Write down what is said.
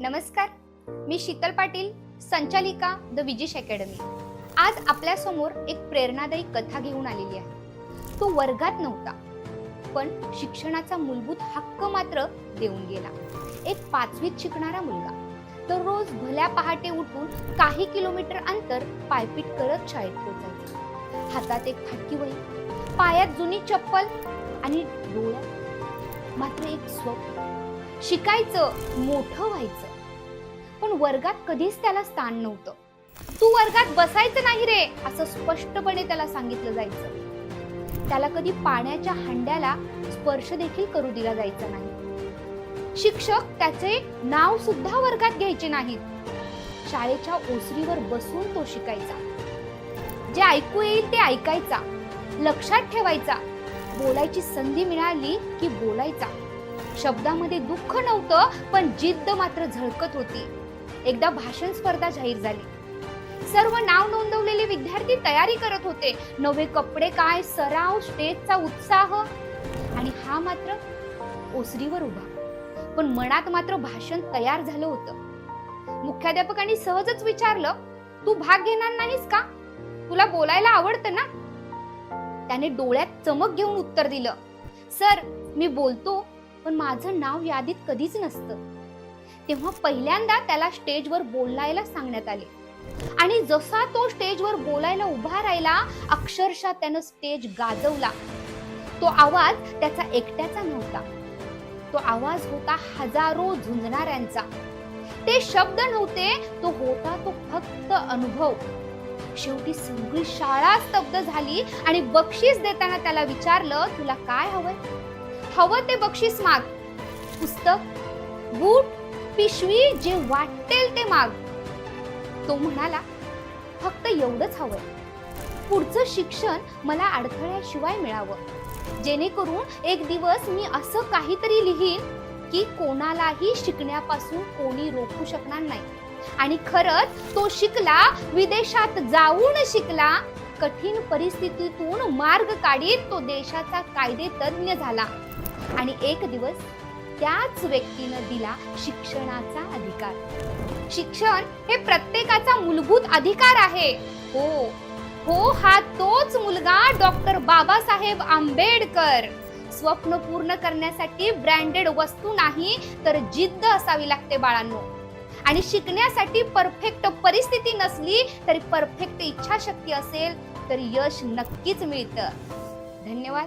नमस्कार. मी शीतल पाटील संचालिका the विजिश academy. आज आपल्यासमोर एक प्रेरणादायी कथा घेऊन आलेली आहे. तो वर्गात नव्हता पण शिक्षणाचा मूलभूत हक्क मात्र देऊन गेला. एक पाचवीत शिकणारा मुलगा. तर रोज भल्या पहाटे उठून काही किलोमीटर अंतर पायपीट करत शाळेत पोचायचा हातात एक फाटकी वही पायात जुनी चप्पल आणि डोळ्यात मात्र एक स्वप्न. शिकायचं मोठं व्हायचं. पण वर्गात कधीच त्याला स्थान नव्हतं. तू वर्गात बसायचं नाही रे असं स्पष्टपणे त्याला सांगितलं जायचं. त्याला कधी पाण्याच्या हंड्याला स्पर्श देखील करू दिला जायचा नाही. शिक्षक त्याचे नाव सुद्धा वर्गात घ्यायचे नाहीत. शाळेच्या ओसरीवर बसून तो शिकायचा. जे ऐकू येईल ते ऐकायचा. लक्षात ठेवायचा. बोलायची संधी मिळाली की बोलायचा. शब्दामध्ये दुःख नव्हतं पण जिद्द मात्र झळकत होती. एकदा भाषण स्पर्धा जाहीर झाली. सर्व नाव नोंदवलेले विद्यार्थी तयारी करत होते. नवे कपडे काय सराव स्टेजचा उत्साह. आणि हा मात्र ओसरीवर उभा. पण मनात मात्र भाषण तयार झालं होतं. मुख्याध्यापकांनी सहजच विचारलं तू भाग घेणार नाहीस का? तुला बोलायला आवडतं ना? त्याने डोळ्यात चमक घेऊन उत्तर दिलं सर मी बोलतो. पण माझं नाव यादीत कधीच नसतं. तेव्हा पहिल्यांदा त्याला स्टेजवर बोलायला सांगण्यात आले. आणि जसा तो स्टेजवर बोलायला उभा राहिला अक्षरशः त्यानं स्टेज गाजवला. तो आवाज त्याचा एकट्याचा नव्हता. तो आवाज होता हजारो झुंजणाऱ्यांचा. ते शब्द नव्हते तो होता तो फक्त अनुभव. शेवटी सगळी शाळा स्तब्ध झाली आणि बक्षीस देताना त्याला विचारलं तुला काय हवंय? हवं ते बक्षीस माग. पुस्तक बूट पिशवी जे वाटेल ते माग. तो म्हणाला फक्त एवढंच हवंय. पुढचं शिक्षण मला अडथळ्याशिवाय मिळावं. जेणेकरून एक दिवस मी असं काहीतरी लिहीन की कोणालाही शिकण्यापासून कोणी रोखू शकणार नाही. आणि खरंच तो शिकला विदेशात जाऊन शिकला कठीण परिस्थितीतून मार्ग काढीत तो देशाचा कायदे तज्ञ झाला. आणि एक दिवस त्याच व्यक्तीनं दिला शिक्षणाचा अधिकार. शिक्षण हे प्रत्येकाचा मूलभूत अधिकार आहे. हो हो हा तोच मुलगा डॉक्टर बाबासाहेब आंबेडकर. स्वप्न पूर्ण करण्यासाठी ब्रँडेड वस्तू नाही तर जिद्द असावी लागते बाळांनो. आणि शिकण्यासाठी परफेक्ट परिस्थिती नसली तरी परफेक्ट इच्छाशक्ती असेल तर यश नक्कीच मिळतं. धन्यवाद.